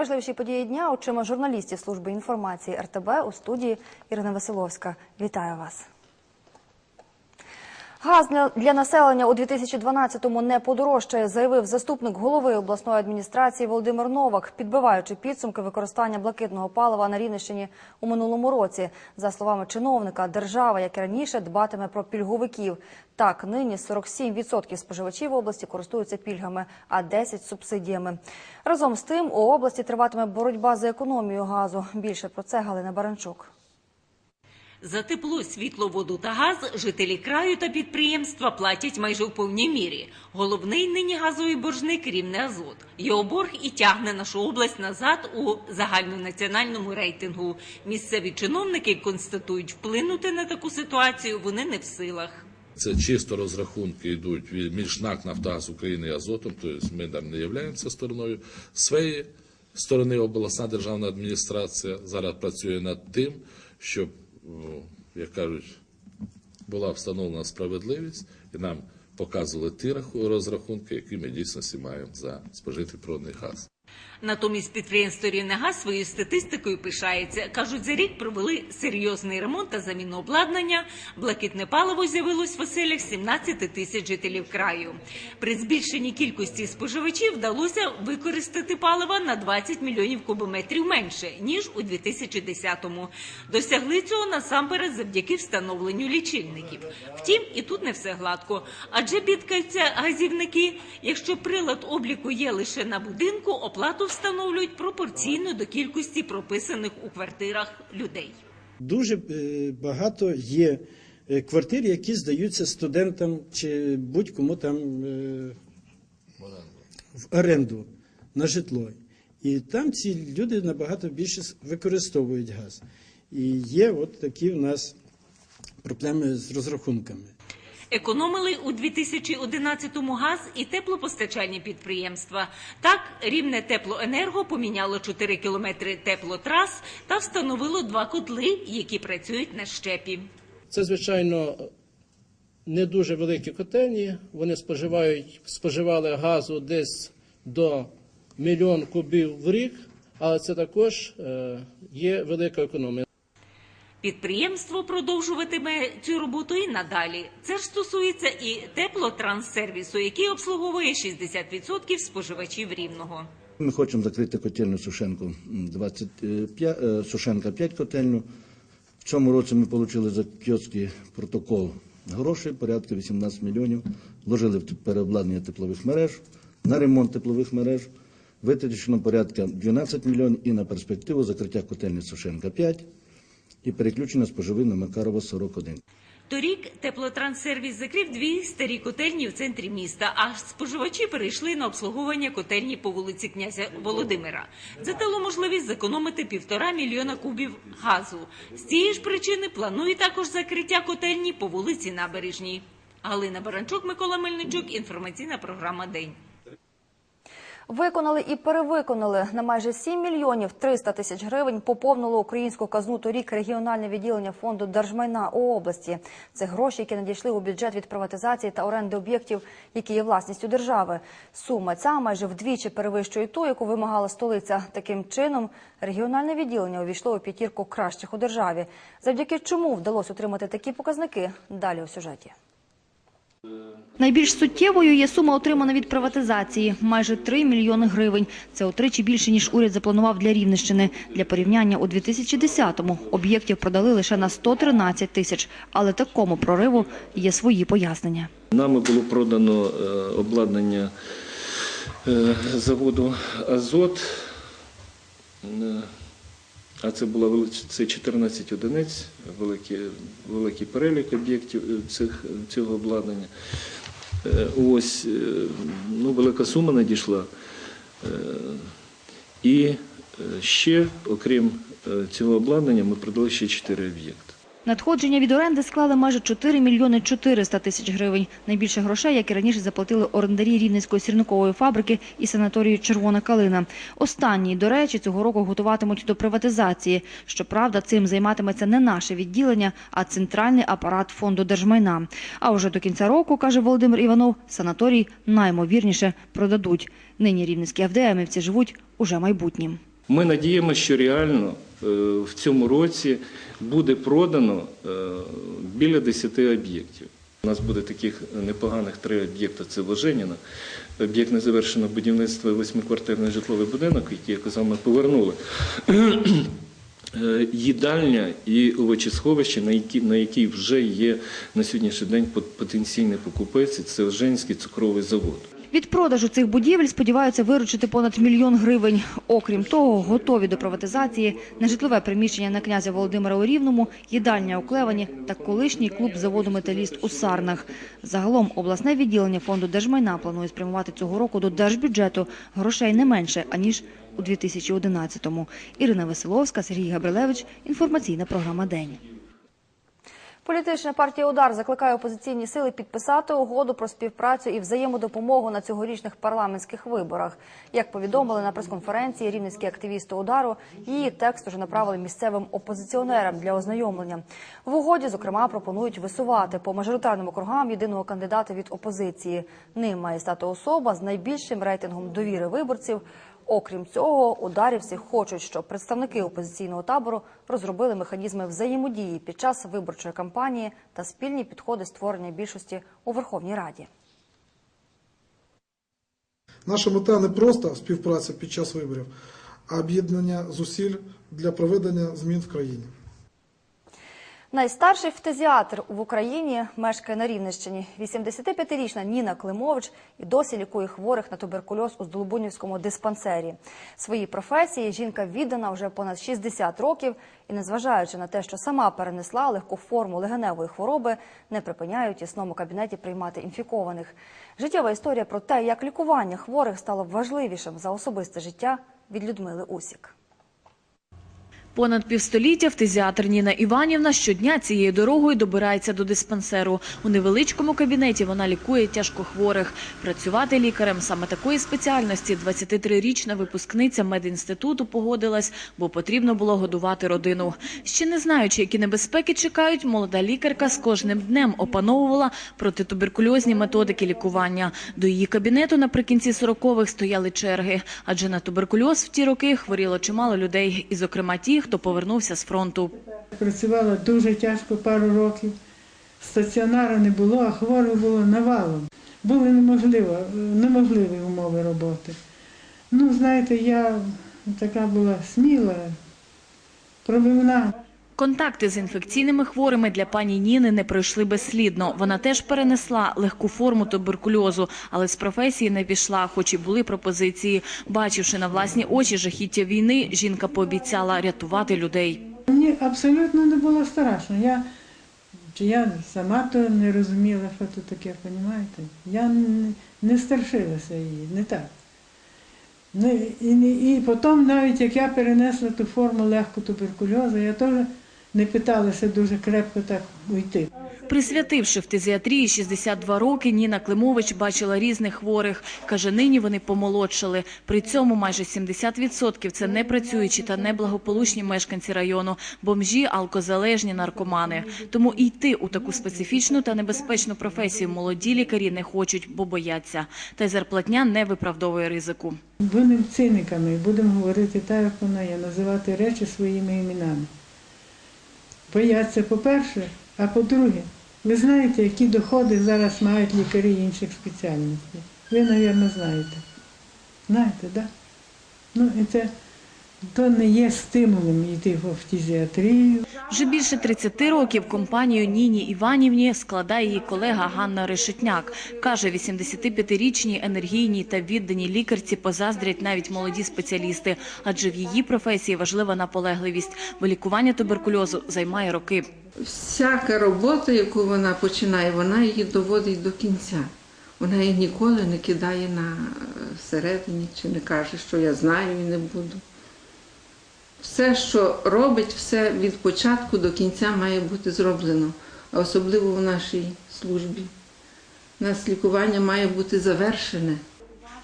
Найважливіші події дня очима журналістів служби інформації РТБ у студії Ірина Василовська. Вітаю вас. Газ для- населення у 2012-му не подорожчає, заявив заступник голови обласної адміністрації Володимир Новак, підбиваючи підсумки використання блакитного палива на Рівненщині у минулому році. За словами чиновника, держава, як і раніше, дбатиме про пільговиків. Так, нині 47% споживачів області користуються пільгами, а 10 – субсидіями. Разом з тим, у області триватиме боротьба за економію газу. Більше про це Галина Баранчук. За тепло, світло, воду та газ жителі краю та підприємства платять майже в повній мірі. Головний нині газовий боржник рівне Азот. Його борг і тягне нашу область назад у загальнонаціональному рейтингу. Місцеві чиновники констатують, вплинути на таку ситуацію вони не в силах. Це чисто розрахунки йдуть між НАК «Нафтогаз України і Азотом, тобто ми там не являємося стороною. Своєї сторони обласна державна адміністрація зараз працює над тим, щоб, о, як кажуть, була встановлена справедливість і нам показували ті раху- розрахунки, які ми дійсно маємо за спожитий природний газ. Натомість підприємство «Рівнегаз» своєю статистикою пишається. Кажуть, за рік провели серйозний ремонт та заміну обладнання. Блакитне паливо з'явилось в оселях 17 тисяч жителів краю. При збільшенні кількості споживачів вдалося використати палива на 20 мільйонів кубометрів менше, ніж у 2010-му. Досягли цього насамперед завдяки встановленню лічильників. Втім, і тут не все гладко. Адже бідкаються газівники. Якщо прилад обліку є лише на будинку, оплату встановлюють пропорційно до кількості прописаних у квартирах людей. Дуже е, багато є е, квартир, які здаються студентам чи будь-кому там е, в оренду на житло. І там ці люди набагато більше використовують газ. І є от такі в нас проблеми з розрахунками. Економили у 2011-му газ і теплопостачальні підприємства. Так, рівне теплоенерго поміняло 4 кілометри теплотрас та встановило два котли, які працюють на щепі. Це, звичайно, не дуже великі котельні. Вони споживають, споживали газу десь до мільйон кубів в рік, але це також е, є велика економія. Підприємство продовжуватиме цю роботу і надалі. Це ж стосується і теплотранссервісу, який обслуговує 60% споживачів рівного. Ми хочемо закрити котельню Сушенко 25, е, Сушенка 5 котельню. В цьому році ми отримали за кіотський протокол грошей, порядка 18 мільйонів. Вложили в переобладнання теплових мереж, на ремонт теплових мереж. Витрачено порядка 12 мільйонів і на перспективу закриття котельні Сушенка 5 і переключення споживин на Макарова 41. Торік теплотранссервіс закрив дві старі котельні в центрі міста, а споживачі перейшли на обслуговування котельні по вулиці князя Володимира. Це дало можливість зекономити півтора мільйона кубів газу. З цієї ж причини планує також закриття котельні по вулиці Набережній. Галина Баранчук, Микола Мельничук. Інформаційна програма День. Виконали і перевиконали на майже 7 мільйонів 300 тисяч гривень поповнило українську казну торік регіональне відділення фонду держмайна у області. Це гроші, які надійшли у бюджет від приватизації та оренди об'єктів, які є власністю держави. Сума ця майже вдвічі перевищує ту, яку вимагала столиця. Таким чином, регіональне відділення увійшло у п'ятірку кращих у державі. Завдяки чому вдалося отримати такі показники? Далі у сюжеті. Найбільш суттєвою є сума, отримана від приватизації – майже 3 мільйони гривень. Це утричі більше, ніж уряд запланував для Рівненщини. Для порівняння у 2010-му об'єктів продали лише на 113 тисяч. Але такому прориву є свої пояснення. Нами було продано е, обладнання е, заводу Азот. Е, А це була це 14 одиниць, великий, великий перелік об'єктів е, цих, цього обладнання. Е, Ось е, ну, велика сума надійшла. Е, І е, ще, окрім е, цього обладнання, ми продали ще 4 об'єкти. Надходження від оренди склали майже 4 мільйони 400 тисяч гривень. Найбільше грошей, як і раніше, заплатили орендарі Рівненської сірникової фабрики і санаторію «Червона калина». Останні, до речі, цього року готуватимуть до приватизації. Щоправда, цим займатиметься не наше відділення, а центральний апарат фонду держмайна. А вже до кінця року, каже Володимир Іванов, санаторій наймовірніше продадуть. Нині рівненські ФДМівці живуть уже майбутнім. Ми надіємося, що реально е, в цьому році буде продано е, біля 10 об'єктів. У нас буде таких непоганих три об'єкти. Це Воженіна, об'єкт незавершеного будівництва восьмиквартирний житловий будинок, який, як казав, ми повернули. Е, Їдальня і овочесховище, на які, на якій вже є на сьогоднішній день пот- потенційний покупець, це Оженський цукровий завод. Від продажу цих будівель сподіваються виручити понад мільйон гривень. Окрім того, готові до приватизації нежитлове приміщення на князя Володимира у Рівному, їдальня у Клевані та колишній клуб заводу «Металіст» у Сарнах. Загалом обласне відділення фонду держмайна планує спрямувати цього року до держбюджету грошей не менше, аніж у 2011-му. Ірина Веселовська, Сергій Габрилевич. Інформаційна програма «День». Політична партія Удар закликає опозиційні сили підписати угоду про співпрацю і взаємодопомогу на цьогорічних парламентських виборах. Як повідомили на прес-конференції рівненські активісти удару, її текст уже направили місцевим опозиціонерам для ознайомлення. В угоді, зокрема, пропонують висувати по мажоритарним округам єдиного кандидата від опозиції. Ним має стати особа з найбільшим рейтингом довіри виборців. Окрім цього, ударівці хочуть, щоб представники опозиційного табору розробили механізми взаємодії під час виборчої кампанії та спільні підходи створення більшості у Верховній Раді. Наша мета не просто співпраця під час виборів, а об'єднання зусиль для проведення змін в країні. Найстарший фтезіатр в Україні мешкає на Рівненщині. 85-річна Ніна Климович і досі лікує хворих на туберкульоз у Здолбунівському диспансері. Своїй професії жінка віддана вже понад 60 років і, незважаючи на те, що сама перенесла легку форму легеневої хвороби, не припиняє у тісному кабінеті приймати інфікованих. Життєва історія про те, як лікування хворих стало важливішим за особисте життя від Людмили Усік. Понад півстоліття фтизіатр Ніна Іванівна щодня цією дорогою добирається до диспансеру. У невеличкому кабінеті вона лікує тяжкохворих. Працювати лікарем саме такої спеціальності 23-річна випускниця медінституту погодилась, бо потрібно було годувати родину. Ще не знаючи, які небезпеки чекають, молода лікарка з кожним днем опановувала протитуберкульозні методики лікування. До її кабінету наприкінці 40-х стояли черги, адже на туберкульоз в ті роки хворіло чимало людей, і, зокрема, ті, хто повернувся з фронту. Працювала дуже тяжко пару років. Стаціонару не було, а хворих було навалом. Були неможливо, неможливі умови роботи. Ну, знаєте, я така була сміла, пробивна. Контакти з інфекційними хворими для пані Ніни не пройшли безслідно. Вона теж перенесла легку форму туберкульозу, але з професії не пішла, хоч і були пропозиції. Бачивши на власні очі жахіття війни, жінка пообіцяла рятувати людей. Мені абсолютно не було страшно. Я, чи я сама то не розуміла, що це таке, розумієте? Я не, страшилася її, не так. Не, і, не- і потім, навіть як я перенесла ту форму легкого туберкульозу, я теж не питалася дуже крепко так уйти. Присвятивши фтизіатрії 62 роки, Ніна Климович бачила різних хворих. Каже, нині вони помолодшали. При цьому майже 70% – це непрацюючі та неблагополучні мешканці району, бомжі, алкозалежні, наркомани. Тому і йти у таку специфічну та небезпечну професію молоді лікарі не хочуть, бо бояться. Та й зарплатня не виправдовує ризику. Будемо циниками, будемо говорити так, як воно є, називати речі своїми іменами. Бояться, по-перше, а по-друге, ви знаєте, які доходи зараз мають лікарі інших спеціальностей. Ви, мабуть, знаєте. Знаєте, так? Да? Ну, і це то не є стимулом йти в фтизіатрію. Вже більше 30 років компанію Ніні Іванівні складає її колега Ганна Решетняк. Каже, 85-річній енергійній та відданій лікарці позаздрять навіть молоді спеціалісти, адже в її професії важлива наполегливість, бо лікування туберкульозу займає роки. Всяка робота, яку вона починає, вона її доводить до кінця. Вона її ніколи не кидає на е, всередині чи не каже, що я знаю і не буду. Все, що робить, все від початку до кінця має бути зроблено, а особливо в нашій службі. У нас лікування має бути завершене.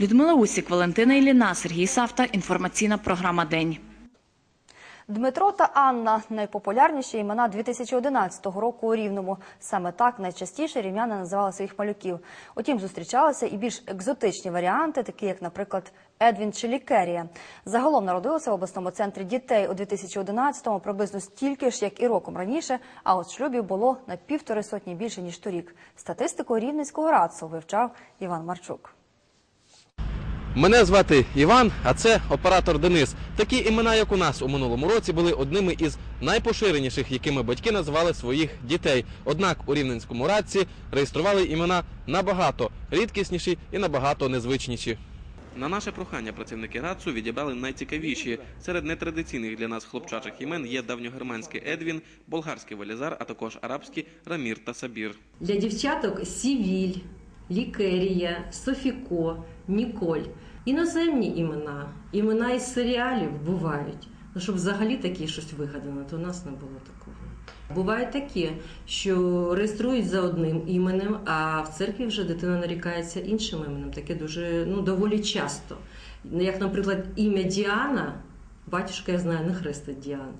Людмила Усік, Валентина Іліна, Сергій Савта. Інформаційна програма День. Дмитро та Анна найпопулярніші імена 2011 року у Рівному. Саме так найчастіше рівняни називали своїх малюків. Утім, зустрічалися і більш екзотичні варіанти, такі як, наприклад, Едвін чи Лікерія. Загалом народилося в обласному центрі дітей у 2011-му приблизно стільки ж, як і роком раніше. А от шлюбів було на півтори сотні більше ніж торік. Статистику рівненського радцу вивчав Іван Марчук. Мене звати Іван, а це оператор Денис. Такі імена, як у нас у минулому році, були одними із найпоширеніших, якими батьки називали своїх дітей. Однак у рівненському радці реєстрували імена набагато рідкісніші і набагато незвичніші. На наше прохання працівники РАЦУ відібрали найцікавіші. Серед нетрадиційних для нас хлопчачих імен є давньогерманський Едвін, болгарський Велізар, а також арабські Рамір та Сабір. Для дівчаток Сівіль, Лікерія, Софіко, Ніколь. Іноземні імена, імена із серіалів бувають. Ну, щоб взагалі таке щось вигадано, то у нас не було такого. Буває таке, що реєструють за одним іменем, а в церкві вже дитина нарікається іншим іменем. Таке дуже ну, доволі часто. Як, наприклад, ім'я Діана, батюшка, я знаю, не хрестить Діан.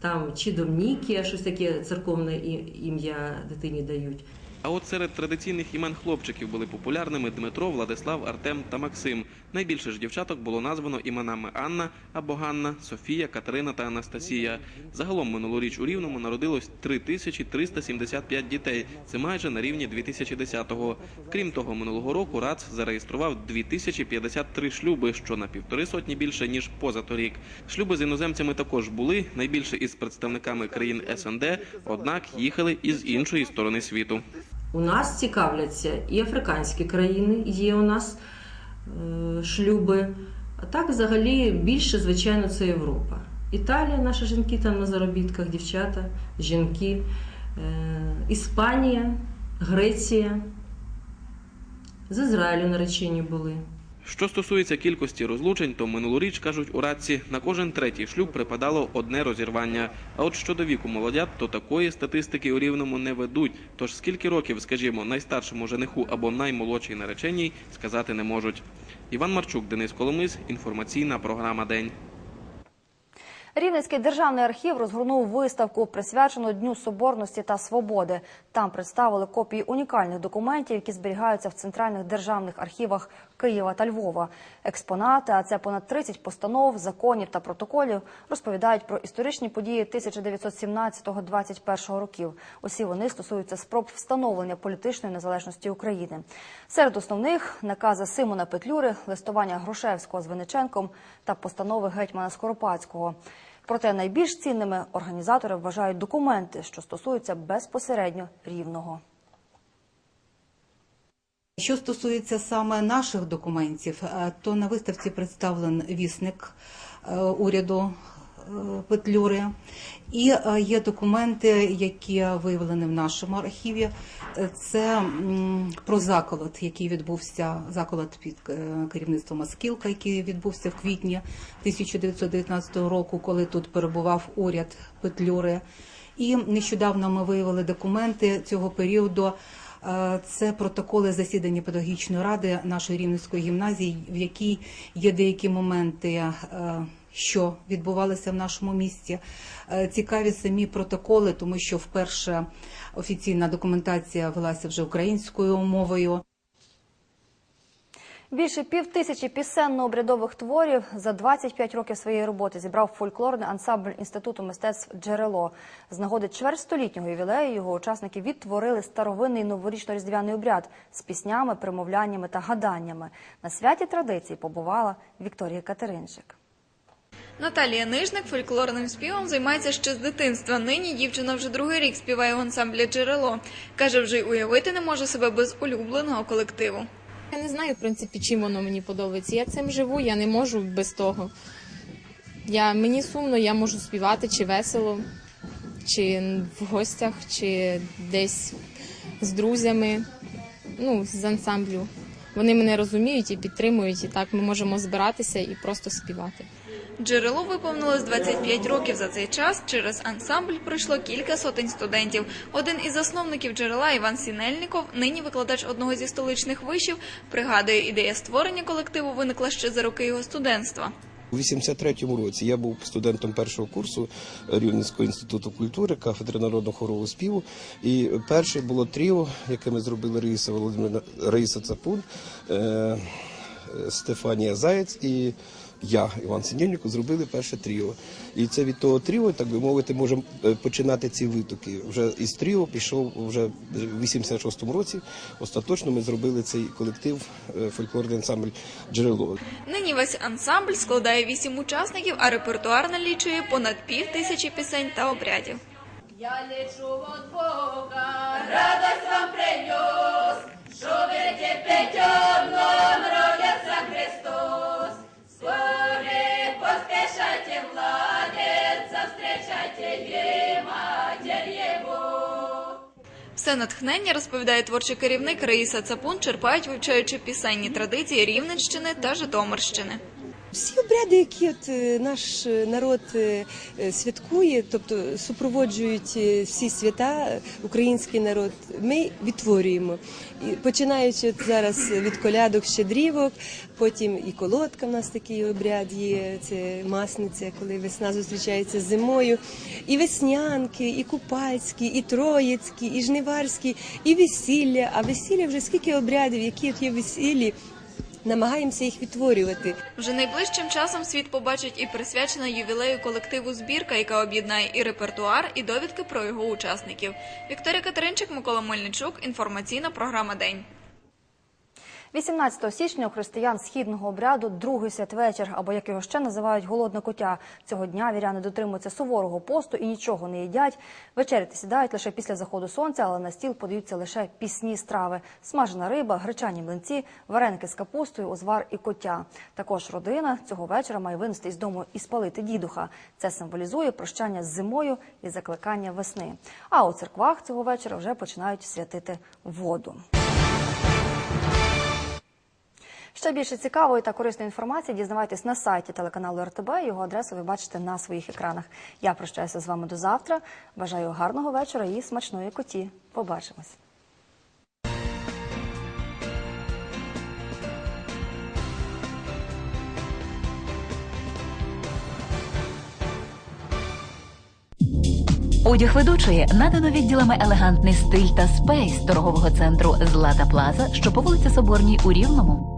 Там чи Домнікія, щось таке церковне ім'я дитині дають. А от серед традиційних імен хлопчиків були популярними Дмитро, Владислав, Артем та Максим. Найбільше ж дівчаток було названо іменами Анна або Ганна, Софія, Катерина та Анастасія. Загалом минулоріч у Рівному народилось 3375 дітей. Це майже на рівні 2010-го. Крім того, минулого року РАЦ зареєстрував 2053 шлюби, що на півтори сотні більше ніж позаторік. Шлюби з іноземцями також були найбільше із представниками країн СНД, однак їхали із іншої сторони світу. У нас цікавляться і африканські країни, є у нас шлюби. А так, взагалі, більше, звичайно, це Європа. Італія, наші жінки там на заробітках, дівчата, жінки, е, Іспанія, Греція. З Ізраїлю наречені були. Що стосується кількості розлучень, то минулоріч кажуть у радці на кожен третій шлюб припадало одне розірвання. А от щодо віку молодят, то такої статистики у рівному не ведуть. Тож скільки років, скажімо, найстаршому жениху або наймолодшій нареченій сказати не можуть. Іван Марчук, Денис Коломис, інформаційна програма День. Рівненський державний архів розгорнув виставку, присвячену Дню Соборності та Свободи. Там представили копії унікальних документів, які зберігаються в центральних державних архівах Києва та Львова. Експонати, а це понад 30 постанов, законів та протоколів, розповідають про історичні події 1917-21 років. Усі вони стосуються спроб встановлення політичної незалежності України. Серед основних накази Симона Петлюри, листування Грушевського з Винниченком та постанови гетьмана Скоропадського. Проте найбільш цінними організатори вважають документи, що стосуються безпосередньо рівного. Що стосується саме наших документів, е, то на виставці представлен вісник е, уряду е, Петлюри. І є документи, які виявлені в нашому архіві. Це про заколот, який відбувся, заколот під керівництвом Аскілка, який відбувся в квітні 1919 року, коли тут перебував уряд Петлюри. І нещодавно ми виявили документи цього періоду. Е, Це протоколи засідання педагогічної ради нашої рівненської гімназії, в якій є деякі моменти, е, що відбувалося в нашому місті. Е, Цікаві самі протоколи, тому що вперше офіційна документація велася вже українською мовою. Більше пів тисячі пісенно-обрядових творів за 25 років своєї роботи зібрав фольклорний ансамбль інституту мистецтв Джерело. З нагоди чвертьстолітнього ювілею його учасники відтворили старовинний новорічно-різдвяний обряд з піснями, примовляннями та гаданнями. На святі традиції побувала Вікторія Катеринчик. Наталія Нижник фольклорним співом займається ще з дитинства. Нині дівчина вже другий рік співає в ансамблі Джерело. Каже, вже й уявити не може себе без улюбленого колективу. Я не знаю, в принципі, чим воно мені подобається. Я цим живу, я не можу без того. Я, мені сумно, я можу співати чи весело, чи в гостях, чи десь з друзями, ну, з ансамблю. вони мене розуміють і підтримують. І так ми можемо збиратися і просто співати. Джерело виповнилось 25 років. За цей час через ансамбль пройшло кілька сотень студентів. Один із засновників джерела Іван Сінельников, нині викладач одного зі столичних вишів, пригадує, ідея створення колективу виникла ще за роки його студентства. У 83-му році я був студентом першого курсу Рівненського інституту культури, кафедри народного хорового співу. І перше було тріо, яке ми зробили Раїса Володимирівна, Раїса Цапун, е, Стефанія Заєць і я, Іван Синєльніко, зробили перше тріо. І це від того тріо, так би мовити, можемо е, починати ці витоки. Вже із тріо пішов вже в 86-му році. Остаточно ми зробили цей колектив е, фольклорний ансамбль Джерело. Нині весь ансамбль складає вісім учасників, а репертуар налічує понад пів тисячі пісень та обрядів. Я лечу от Бога, радость вам принес, що ви пятерном родится Все натхнення, розповідає творчий керівник Раїса Цапун, черпають, вивчаючи пісенні традиції Рівненщини та Житомирщини. Всі обряди, які от е, наш е, народ е, святкує, тобто супроводжують всі свята, український народ, ми відтворюємо. І починаючи зараз від колядок, щедрівок, потім і колодка в нас такий обряд є, це масниця, коли весна зустрічається з зимою, і веснянки, і купальські, і троїцькі, і жниварські, і весілля. А весілля вже скільки обрядів, які от є весіллі, намагаємося їх відтворювати. Вже найближчим часом світ побачить і присвячена ювілею колективу збірка, яка об'єднає і репертуар, і довідки про його учасників. Вікторія Катеринчик, Микола Мельничук. Інформаційна програма День. 18 січня у християн східного обряду другий святвечір, або як його ще називають голодне коття. Цього дня віряни дотримуються суворого посту і нічого не їдять. Вечеряти сідають лише після заходу сонця, але на стіл подаються лише пісні страви: смажена риба, гречані млинці, вареники з капустою, узвар і коття. Також родина цього вечора має винести із дому і спалити дідуха. Це символізує прощання з зимою і закликання весни. А у церквах цього вечора вже починають святити воду. Ще більше цікавої та корисної інформації дізнавайтесь на сайті телеканалу РТБ. Його адресу ви бачите на своїх екранах. Я прощаюся з вами до завтра. Бажаю гарного вечора і смачної коті. Побачимось. Одяг ведучої надано відділами елегантний стиль та спейс торгового центру Злата Плаза, що по вулиці Соборній у Рівному.